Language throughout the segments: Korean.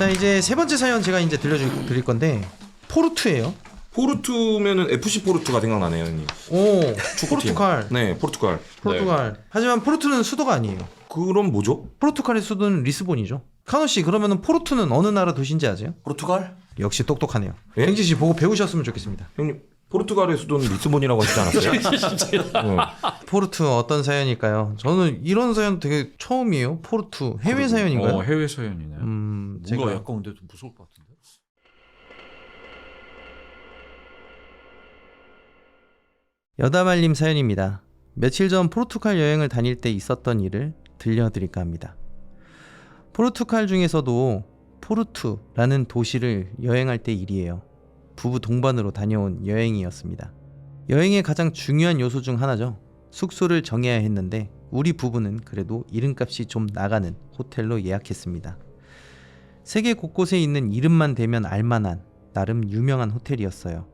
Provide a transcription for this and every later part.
자 이제 세 번째 사연 제가 이제 들려드릴 건데 포르투예요. 포르투면은 FC 포르투가 생각나네요, 형님. 오 축구팀. 포르투갈. 네, 포르투갈. 포르투갈. 하지만 포르투는 수도가 아니에요. 그럼 뭐죠? 포르투갈의 수도는 리스본이죠. 카노 씨 그러면은 포르투는 어느 나라 도시인지 아세요? 포르투갈? 역시 똑똑하네요. 예? 갱지 씨 보고 배우셨으면 좋겠습니다. 형님, 포르투갈의 수도는 리스본이라고 하시지 않았어요? 어. 포르투 어떤 사연일까요? 저는 이런 사연 되게 처음이에요. 포르투 해외 사연인가요? 어, 해외 사연이네. 음, 제가 약간 근데 좀 무서울 것 같은데. 여다말님 사연입니다. 며칠 전 포르투갈 여행을 다닐 때 있었던 일을 들려드릴까 합니다. 포르투갈 중에서도 포르투라는 도시를 여행할 때 일이에요. 부부 동반으로 다녀온 여행이었습니다. 여행의 가장 중요한 요소 중 하나죠. 숙소를 정해야 했는데 우리 부부는 그래도 이름값이 좀 나가는 호텔로 예약했습니다. 세계 곳곳에 있는 이름만 대면 알만한 나름 유명한 호텔이었어요.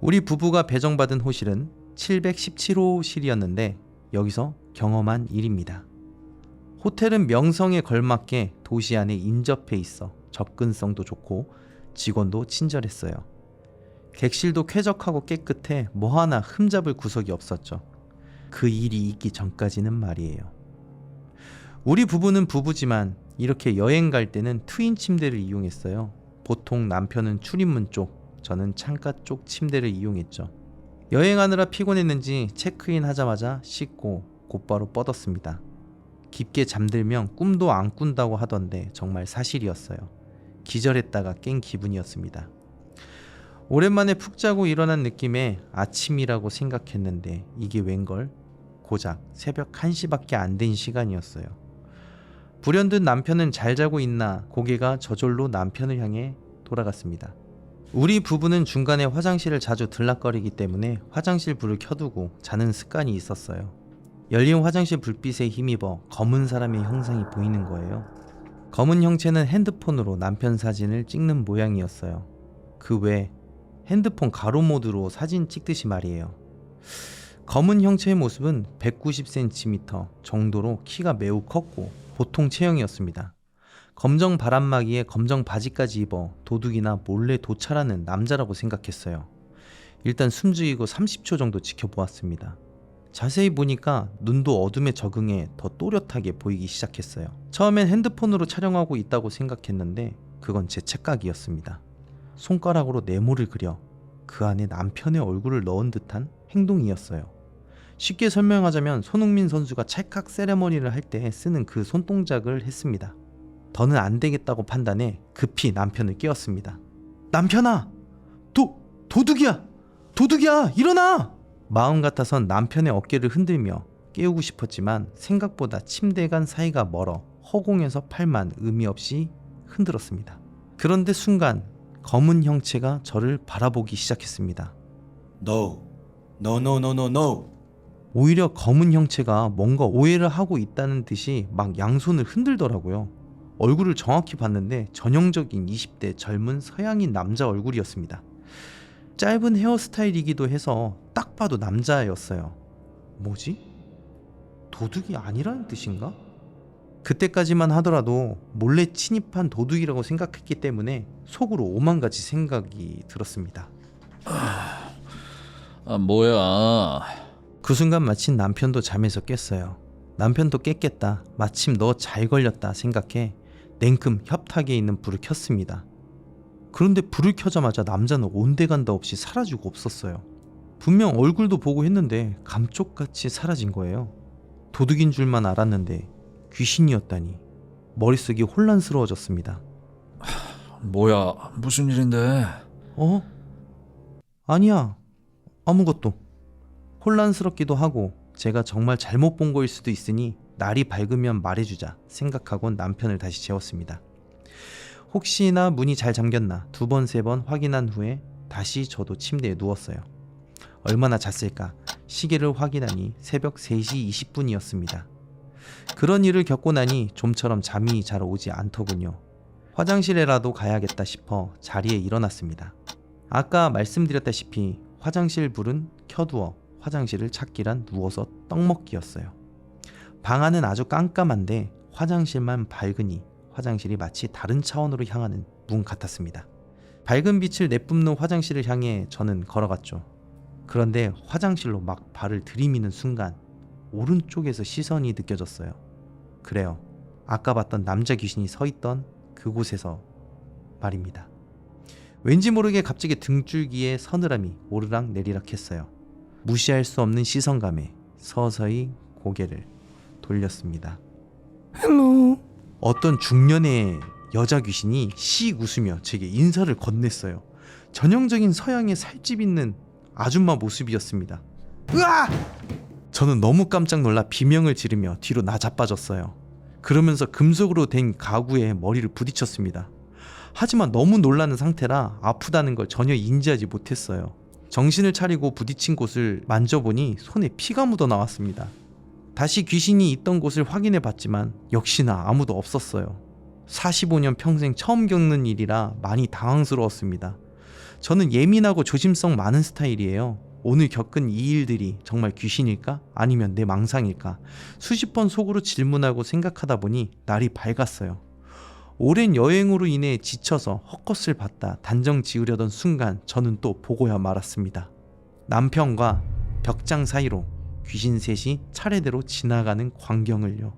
우리 부부가 배정받은 호실은 717호실이었는데 여기서 경험한 일입니다. 호텔은 명성에 걸맞게 도시 안에 인접해 있어 접근성도 좋고 직원도 친절했어요. 객실도 쾌적하고 깨끗해 뭐 하나 흠잡을 구석이 없었죠. 그 일이 있기 전까지는 말이에요. 우리 부부는 부부지만 이렇게 여행 갈 때는 트윈 침대를 이용했어요. 보통 남편은 출입문 쪽, 저는 창가 쪽 침대를 이용했죠. 여행하느라 피곤했는지 체크인 하자마자 씻고 곧바로 뻗었습니다. 깊게 잠들면 꿈도 안 꾼다고 하던데 정말 사실이었어요. 기절했다가 깬 기분이었습니다. 오랜만에 푹 자고 일어난 느낌에 아침이라고 생각했는데 이게 웬걸? 고작 새벽 1시밖에 안 된 시간이었어요. 불현듯 남편은 잘 자고 있나 고개가 저절로 남편을 향해 돌아갔습니다. 우리 부부는 중간에 화장실을 자주 들락거리기 때문에 화장실 불을 켜두고 자는 습관이 있었어요. 열린 화장실 불빛에 힘입어 검은 사람의 형상이 보이는 거예요. 검은 형체는 핸드폰으로 남편 사진을 찍는 모양이었어요. 그 외 핸드폰 가로 모드로 사진 찍듯이 말이에요. 검은 형체의 모습은 190cm 정도로 키가 매우 컸고 보통 체형이었습니다. 검정 바람막이에 검정 바지까지 입어 도둑이나 몰래 도찰하는 남자라고 생각했어요. 일단 숨죽이고 30초 정도 지켜보았습니다. 자세히 보니까 눈도 어둠에 적응해 더 또렷하게 보이기 시작했어요. 처음엔 핸드폰으로 촬영하고 있다고 생각했는데 그건 제 착각이었습니다. 손가락으로 네모를 그려 그 안에 남편의 얼굴을 넣은 듯한 행동이었어요. 쉽게 설명하자면 손흥민 선수가 찰칵 세레머니를 할 때 쓰는 그 손동작을 했습니다. 더는 안 되겠다고 판단해 급히 남편을 깨웠습니다. 남편아! 도, 도둑이야! 도둑이야! 일어나! 마음 같아선 남편의 어깨를 흔들며 깨우고 싶었지만 생각보다 침대 간 사이가 멀어 허공에서 팔만 의미 없이 흔들었습니다. 그런데 순간 검은 형체가 저를 바라보기 시작했습니다. No. No, no, no, no, no. 오히려 검은 형체가 뭔가 오해를 하고 있다는 듯이 막 양손을 흔들더라고요. 얼굴을 정확히 봤는데 전형적인 20대 젊은 서양인 남자 얼굴이었습니다. 짧은 헤어스타일이기도 해서 딱 봐도 남자였어요. 뭐지? 도둑이 아니라는 뜻인가? 그때까지만 하더라도 몰래 침입한 도둑이라고 생각했기 때문에 속으로 오만 가지 생각이 들었습니다. 아 뭐야? 그 순간 마침 남편도 잠에서 깼어요. 남편도 깼겠다. 마침 너 잘 걸렸다 생각해 냉큼 협탁에 있는 불을 켰습니다. 그런데 불을 켜자마자 남자는 온데간다 없이 사라지고 없었어요. 분명 얼굴도 보고 했는데 감쪽같이 사라진 거예요. 도둑인 줄만 알았는데 귀신이었다니 머릿속이 혼란스러워졌습니다. 뭐야? 무슨 일인데? 어? 아니야. 아무것도. 혼란스럽기도 하고 제가 정말 잘못 본 거일 수도 있으니 날이 밝으면 말해주자 생각하곤 남편을 다시 재웠습니다. 혹시나 문이 잘 잠겼나 두 번 세 번 확인한 후에 다시 저도 침대에 누웠어요. 얼마나 잤을까? 시계를 확인하니 새벽 3시 20분이었습니다. 그런 일을 겪고 나니 좀처럼 잠이 잘 오지 않더군요. 화장실에라도 가야겠다 싶어 자리에 일어났습니다. 아까 말씀드렸다시피 화장실 불은 켜두어 화장실을 찾기란 누워서 떡먹기였어요. 방 안은 아주 깜깜한데 화장실만 밝으니 화장실이 마치 다른 차원으로 향하는 문 같았습니다. 밝은 빛을 내뿜는 화장실을 향해 저는 걸어갔죠. 그런데 화장실로 막 발을 들이미는 순간 오른쪽에서 시선이 느껴졌어요. 그래요. 아까 봤던 남자 귀신이 서 있던 그곳에서 말입니다. 왠지 모르게 갑자기 등줄기에 서늘함이 오르락 내리락 했어요. 무시할 수 없는 시선감에 서서히 고개를 돌렸습니다. 헬로. 어떤 중년의 여자 귀신이 씩 웃으며 제게 인사를 건넸어요. 전형적인 서양의 살집 있는 아줌마 모습이었습니다. 으아! 저는 너무 깜짝 놀라 비명을 지르며 뒤로 나자빠졌어요. 그러면서 금속으로 된 가구에 머리를 부딪혔습니다. 하지만 너무 놀라는 상태라 아프다는 걸 전혀 인지하지 못했어요. 정신을 차리고 부딪힌 곳을 만져보니 손에 피가 묻어 나왔습니다. 다시 귀신이 있던 곳을 확인해 봤지만 역시나 아무도 없었어요. 45년 평생 처음 겪는 일이라 많이 당황스러웠습니다. 저는 예민하고 조심성 많은 스타일이에요. 오늘 겪은 이 일들이 정말 귀신일까? 아니면 내 망상일까? 수십 번 속으로 질문하고 생각하다 보니 날이 밝았어요. 오랜 여행으로 인해 지쳐서 헛것을 봤다 단정 지으려던 순간 저는 또 보고야 말았습니다. 남편과 벽장 사이로 귀신 셋이 차례대로 지나가는 광경을요.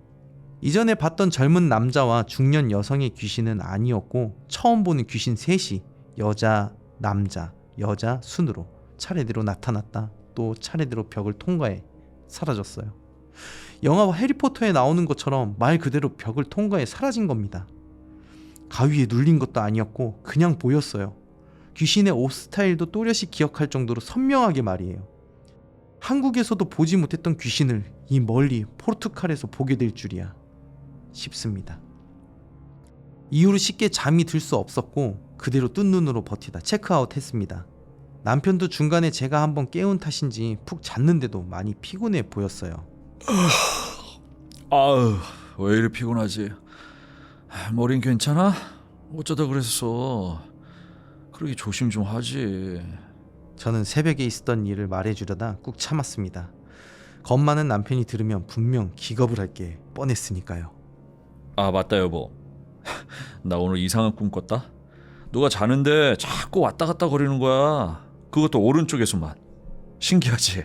이전에 봤던 젊은 남자와 중년 여성의 귀신은 아니었고 처음 보는 귀신 셋이 여자, 남자, 여자 순으로 차례대로 나타났다 또 차례대로 벽을 통과해 사라졌어요. 영화 해리포터에 나오는 것처럼 말 그대로 벽을 통과해 사라진 겁니다. 가위에 눌린 것도 아니었고 그냥 보였어요. 귀신의 옷 스타일도 또렷이 기억할 정도로 선명하게 말이에요. 한국에서도 보지 못했던 귀신을 이 멀리 포르투갈에서 보게 될 줄이야 싶습니다. 이후로 쉽게 잠이 들 수 없었고 그대로 뜬 눈으로 버티다 체크아웃 했습니다. 남편도 중간에 제가 한번 깨운 탓인지 푹 잤는데도 많이 피곤해 보였어요. 아우 왜 이리 피곤하지? 아, 머린 괜찮아? 어쩌다 그랬어? 그러게 조심 좀 하지. 저는 새벽에 있었던 일을 말해주려다 꾹 참았습니다. 겁 많은 남편이 들으면 분명 기겁을 할 게 뻔했으니까요. 아 맞다 여보. 나 오늘 이상한 꿈 꿨다. 누가 자는데 자꾸 왔다 갔다 거리는 거야. 그것도 오른쪽에서만. 신기하지?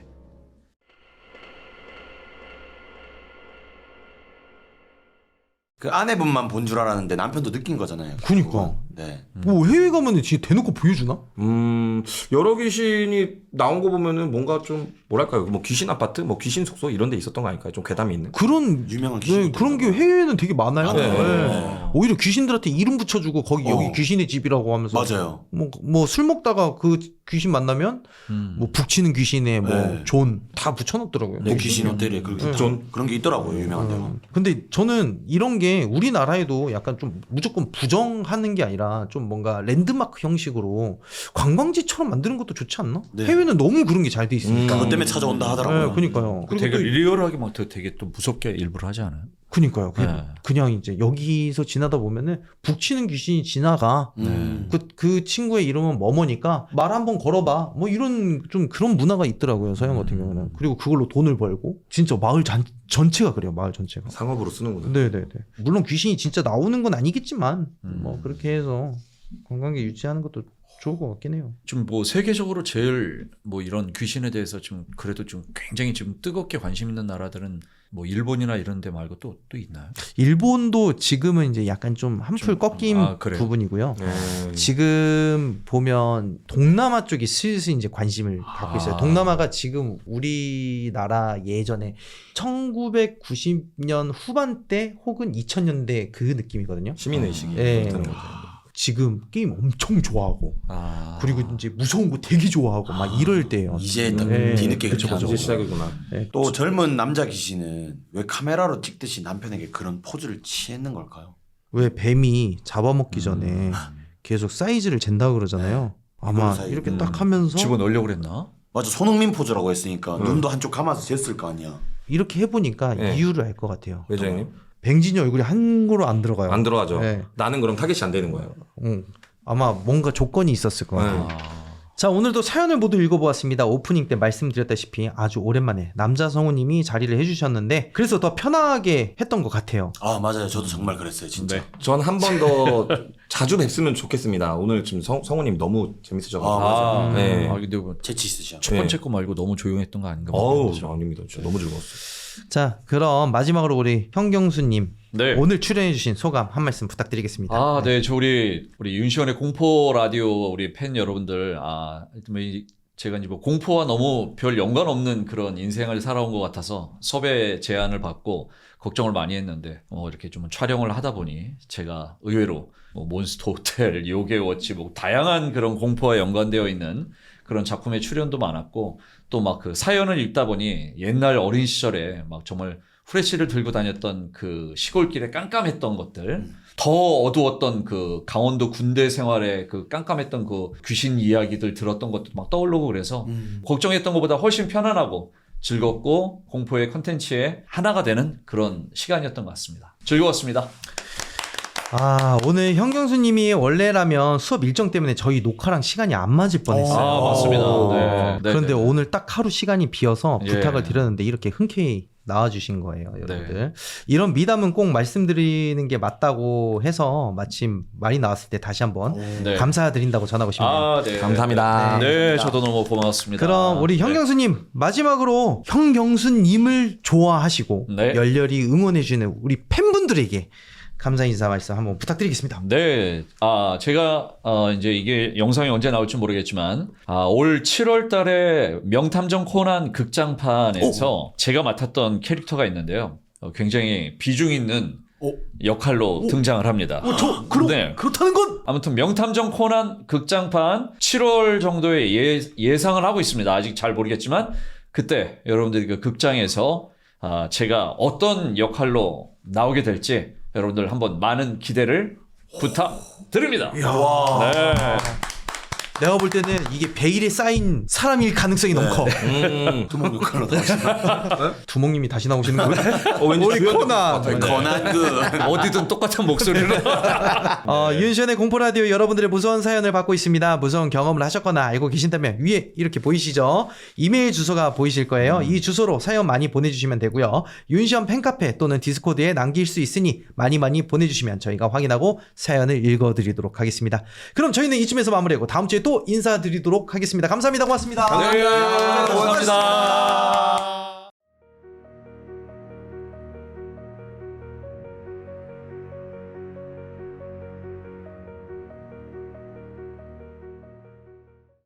그 아내분만 본 줄 알았는데 남편도 느낀 거잖아요. 그니까. 네. 뭐 해외 가면 진짜 대놓고 보여주나? 음 여러 귀신이 나온 거 보면은 뭔가 좀 뭐랄까요 뭐 귀신 아파트 뭐 귀신 숙소 이런 데 있었던 거 아닐까요 좀 괴담이 있는 그런 유명한 귀신. 네, 그런 게 해외에는 되게 많아요. 네. 네. 오히려 귀신들한테 이름 붙여주고 거기 여기 어. 귀신의 집이라고 하면서 맞아요. 뭐뭐 술 먹다가 그 귀신 만나면 음. 뭐 북치는 귀신에 네. 뭐존다 붙여놓더라고요. 네, 귀신 호텔에 그 네. 존 그런 게 있더라고요 유명한 데가. 음, 근데 저는 이런 게 우리나라에도 약간 좀 무조건 부정하는 게 아니라 좀 뭔가 랜드마크 형식으로 관광지처럼 만드는 것도 좋지 않나? 네. 해외는 너무 그런 게 잘 돼 있으니까. 음, 그것 때문에 찾아온다 하더라고요. 네, 그니까요. 그 그리고 되게 또 리얼하게 막 되게, 되게 또 무섭게 일부러 하지 않아요? 그니까요. 그냥, 네. 그냥 이제 여기서 지나다 보면은 북치는 귀신이 지나가. 음. 그, 그 친구의 이름은 뭐뭐니까 말 한번 걸어봐. 뭐 이런 좀 그런 문화가 있더라고요. 서양 같은 음. 경우는. 그리고 그걸로 돈을 벌고. 진짜 마을 잔, 전체가 그래요. 마을 전체가. 상업으로 쓰는구나 네네네. 물론 귀신이 진짜 나오는 건 아니겠지만 음. 뭐 그렇게 해서 관광객 유치하는 것도 좋을 것 같긴 해요. 좀 뭐 세계적으로 제일 뭐 이런 귀신에 대해서 좀 그래도 좀 굉장히 지금 뜨겁게 관심 있는 나라들은 뭐 일본이나 이런 데 말고 또 또 있나요? 일본도 지금은 이제 약간 좀 한풀 좀, 꺾인 아? 부분이고요. 네. 지금 보면 동남아 쪽이 슬슬 이제 관심을 갖고 있어요. 아. 동남아가 지금 우리나라 예전에 1990년 후반대 혹은 2000년대 그 느낌이거든요. 시민의식이 예. 그렇다는 거죠 지금 게임 엄청 좋아하고 아 그리고 이제 무서운 거 되게 좋아하고 막 이럴 때예요. 이제 딱 네. 뒤늦게 그쵸. 이제. 시작이구나 네. 또 젊은 남자 귀신은 왜 카메라로 찍듯이 남편에게 그런 포즈를 취했는 걸까요? 왜 뱀이 잡아먹기 음. 전에 계속 사이즈를 잰다고 그러잖아요. 아마 이건 사이즈. 이렇게 음. 딱 하면서 집어 넣으려고 그랬나? 맞아 손흥민 포즈라고 했으니까 음. 눈도 한쪽 감아서 쟀을 거 아니야. 이렇게 해보니까 네. 이유를 알 것 같아요. 형님 뱅진이 얼굴이 한 고로 안 들어가요. 안 들어가죠 네. 나는 그럼 타겟이 안 되는 거예요 응. 아마 뭔가 조건이 있었을 것 같아요. 네. 아, 자 오늘도 사연을 모두 읽어보았습니다. 오프닝 때 말씀드렸다시피 아주 오랜만에 남자 성우님이 자리를 해주셨는데 그래서 더 편하게 했던 것 같아요. 아 맞아요. 저도 정말 그랬어요. 진짜. 네. 전한 번 더 자주 뵙으면 좋겠습니다. 오늘 지금 성, 성우님 너무 재밌으셔가지고. 아, 맞아. 아, 네. 아 근데 뭐 재치 있으셔. 첫 번째 거 말고 너무 조용했던 거 아닌가? 어우. 아닙니다. 진짜 너무 즐거웠어요. 자 그럼 마지막으로 우리 현경수님 네. 오늘 출연해주신 소감 한 말씀 부탁드리겠습니다. 아, 네, 저 우리 우리 윤시원의 공포 라디오 우리 팬 여러분들, 아, 뭐 이- 제가 이제 뭐 공포와 너무 별 연관 없는 그런 인생을 살아온 것 같아서 섭외 제안을 받고 걱정을 많이 했는데 어, 이렇게 좀 촬영을 하다 보니 제가 의외로 뭐 몬스터 호텔, 요괴워치, 뭐 다양한 그런 공포와 연관되어 있는 그런 작품에 출연도 많았고 또 막 그 사연을 읽다 보니 옛날 어린 시절에 막 정말 후레쉬를 들고 다녔던 그 시골길에 깜깜했던 것들 더 어두웠던 그 강원도 군대 생활에 그 깜깜했던 그 귀신 이야기들 들었던 것도 막 떠오르고 그래서 음. 걱정했던 것보다 훨씬 편안하고 즐겁고 공포의 컨텐츠의 하나가 되는 그런 시간이었던 것 같습니다. 즐거웠습니다. 아 오늘 현경수님이 원래라면 수업 일정 때문에 저희 녹화랑 시간이 안 맞을 뻔했어요. 아, 맞습니다. 네. 네, 그런데 네. 오늘 딱 하루 시간이 비어서 예. 부탁을 드렸는데 이렇게 흔쾌히 나와주신 거예요, 여러분들. 네. 이런 미담은 꼭 말씀드리는 게 맞다고 해서 마침 말이 나왔을 때 다시 한번 네. 감사드린다고 전하고 싶네요. 아, 네. 감사합니다. 네, 네, 저도 너무 고맙습니다. 그럼 우리 네. 현경수님 마지막으로 현경수님을 좋아하시고 네. 열렬히 응원해주는 우리 팬분들에게 감사 인사 말씀 한번 부탁드리겠습니다. 네, 아 제가 어, 이제 이게 영상이 언제 나올지 모르겠지만 아, 올 7월 달에 명탐정 코난 극장판에서 제가 맡았던 캐릭터가 있는데요. 어, 굉장히 비중 있는 오. 역할로 등장을 합니다. 저 그렇 네. 그렇다는 건 아무튼 명탐정 코난 극장판 7월 정도에 예, 예상을 하고 있습니다. 아직 잘 모르겠지만 그때 여러분들이 그 극장에서 아, 제가 어떤 역할로 나오게 될지 여러분들 한번 많은 기대를 부탁드립니다. 네. 내가 볼 때는 이게 베일에 쌓인 사람일 가능성이 너무 커. 음. 두목 역할로 나오시는 두목님이 다시 나오시는 거예요? 어, 왠지 우리 주연. 같아요. 권한 그 어디든 똑같은 목소리로. 어, 윤시현의 공포라디오 여러분들의 무서운 사연을 받고 있습니다. 무서운 경험을 하셨거나 알고 계신다면 위에 이렇게 보이시죠? 이메일 주소가 보이실 거예요. 이 주소로 사연 많이 보내주시면 되고요. 윤시현 팬카페 또는 디스코드에 남길 수 있으니 많이 많이 보내주시면 저희가 확인하고 사연을 읽어드리도록 하겠습니다. 그럼 저희는 이쯤에서 마무리하고 다음 주에 또 인사드리도록 하겠습니다. 감사합니다. 고맙습니다. 네, 고맙습니다. 고맙습니다.